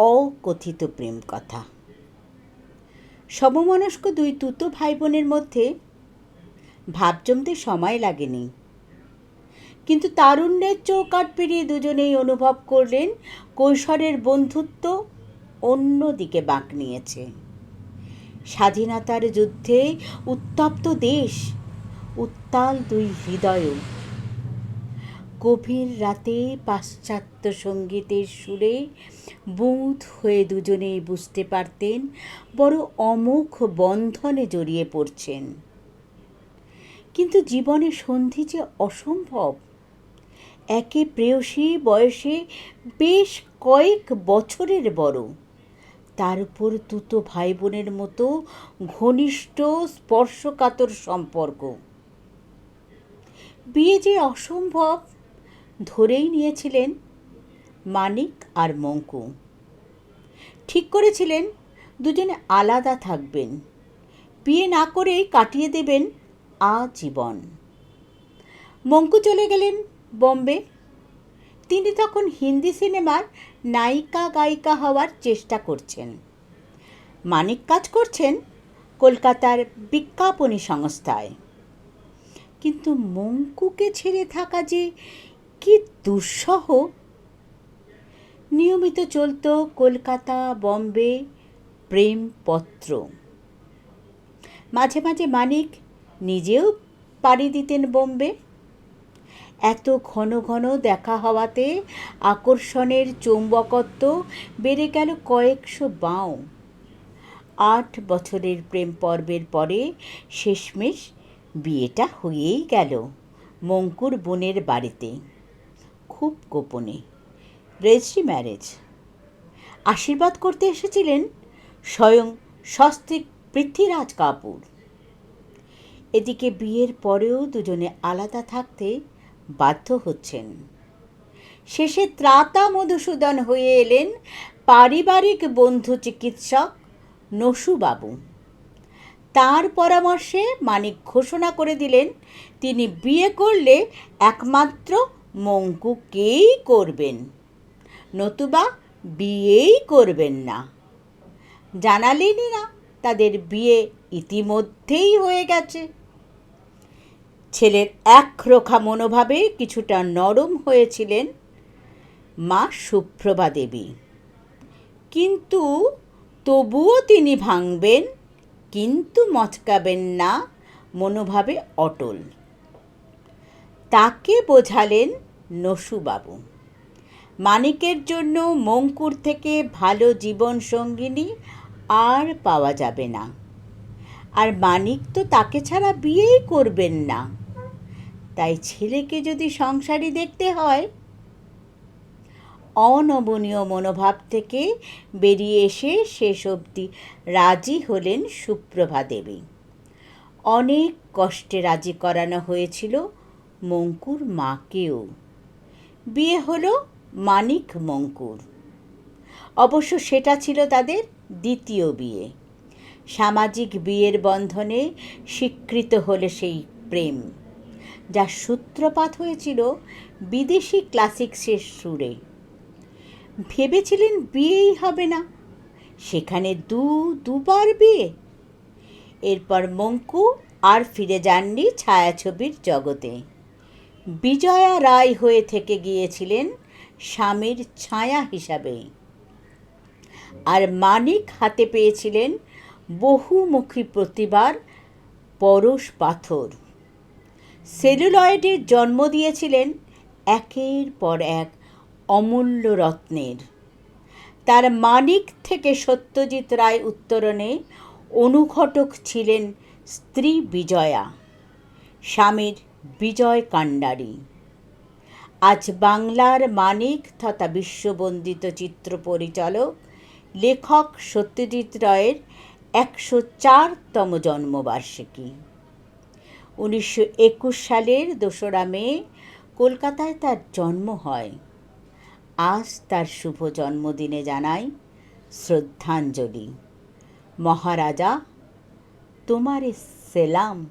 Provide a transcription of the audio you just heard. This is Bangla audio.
অকথিত প্রেম কথা। সমমনস্ক দুই তুতো ভাই বোনের মধ্যে ভাব জমতে সময় লাগেনি। কিন্তু তারুণ্যের চৌকাট পেরিয়ে দুজনেই অনুভব করলেন, কৈশোরের বন্ধুত্ব অন্য দিকে বাঁক নিয়েছে। স্বাধীনতার যুদ্ধে উত্তপ্ত দেশ, উত্তাল দুই হৃদয়ও গভীর রাতে পাশ্চাত্য সঙ্গীতের সুরে বুঁদ হয়ে দুজনেই বুঝতে পারতেন বড় অমুখ বন্ধনে জড়িয়ে পড়ছেন। কিন্তু জীবনে সন্ধি যে অসম্ভব। একে প্রেয়সী বয়সে বেশ কয়েক বছরের বড়। তার উপর দুটো ভাই বোনের মতো ঘনিষ্ঠ স্পর্শকাতর সম্পর্ক। বিয়ে যে অসম্ভব ধরেই নিয়েছিলেন মানিক আর মঙ্কু। ঠিক করেছিলেন, দুজনে আলাদা থাকবেন। বিয়ে না করেই কাটিয়ে দেবেন আজীবন। মঙ্কু চলে গেলেন বম্বে। তিনি তখন হিন্দি সিনেমার নায়িকা গায়িকা হওয়ার চেষ্টা করছেন। মানিক কাজ করছেন কলকাতার বিজ্ঞাপনী সংস্থায়। কিন্তু মঙ্কুকে ছেড়ে থাকা যে কি দুঃসহ। নিয়মিত চলত কলকাতা, বম্বে, প্রেমপত্র। মাঝে মাঝে মানিক নিজেও পাড়ি দিতেন বোম্বে। এত ঘন ঘন দেখা হওয়াতে আকর্ষণের চৌম্বকত্ব বেড়ে গেল কয়েকশো বাঁও আট বছরের প্রেম পর্বের পরে শেষমেশ বিয়েটা হয়েই গেল মঙ্কুর বোনের বাড়িতে। খুব গোপনে। Registry marriage. আশীর্বাদ করতে এসেছিলেন স্বয়ং সস্ত্রীক পৃথ্বীরাজ কাপুর। এদিকে বিয়ের পরেও দুজনে আলাদা থাকতে বাধ্য হচ্ছেন। শেষে ত্রাতা মধুসূদন হয়ে এলেন পারিবারিক বন্ধু চিকিৎসক নসুবাবু। তার পরামর্শে মানিক ঘোষণা করে দিলেন, তিনি বিয়ে করলে একমাত্র মঙ্কুকেই করবেন? নতুবা বিয়েই করবেন না। জানালেনই না, তাদের বিয়ে ইতিমধ্যেই হয়ে গেছে। ছেলের একরোখা মনোভাবে কিছুটা নরম হয়েছিলেন মা সুপ্রভা দেবী। কিন্তু তবুও তিনি ভাঙবেন, কিন্তু মচকাবেন না, মনোভাবে অটল। তাকে বোঝালেন নসুবাবু। মানিকের জন্য মঙ্কুর থেকে ভালো জীবন সঙ্গিনী আর পাওয়া যাবে না। আর মানিক তো তাকে ছাড়া বিয়েই করবেন না। তাই ছেলেকে যদি সংসারী দেখতে হয়। অনমনীয় মনোভাব থেকে বেরিয়ে এসে শেষ অবধি রাজি হলেন সুপ্রভা দেবী অনেক কষ্টে রাজি করানো হয়েছিল মঙ্কুর মাকেও। বিয়ে হলো মানিক মঙ্কুর। অবশ্য সেটা ছিল তাদের দ্বিতীয় বিয়ে। সামাজিক বিয়ের বন্ধনে স্বীকৃত হলে সেই প্রেম যার সূত্রপাত হয়েছিল বিদেশি ক্লাসিক্সের সুরে। ভেবেছিলেন বিয়েই হবে না, সেখানে দু, দুবার বিয়ে। এরপর মঙ্কু আর ফিরে যাননি ছায়াছবির জগতে। বিজয়া রায় হয়ে থেকে গিয়েছিলেন স্বামীর ছায়া হিসাবে। আর মানিক হাতে পেয়েছিলেন বহুমুখী প্রতিভার পরশ পাথর। সেলুলয়েডের জন্ম দিয়েছিলেন একের পর এক অমূল্য রত্নের। তার মানিক থেকে সত্যজিৎ রায় উত্তরণে অনুঘটক ছিলেন স্ত্রী বিজয়া। স্বামীর বিজয় কাণ্ডারী আজ বাংলার মানিক তথা বিশ্ববন্দিত চিত্র পরিচালক, লেখক সত্যজিৎ রায়ের একশো চারতম জন্মবার্ষিকী। উনিশশো একুশ সালের দোসরা মে কলকাতায় তার জন্ম হয়। আজ তার শুভ জন্মদিনে জানাই শ্রদ্ধাঞ্জলি। মহারাজা, তোমারে সেলাম।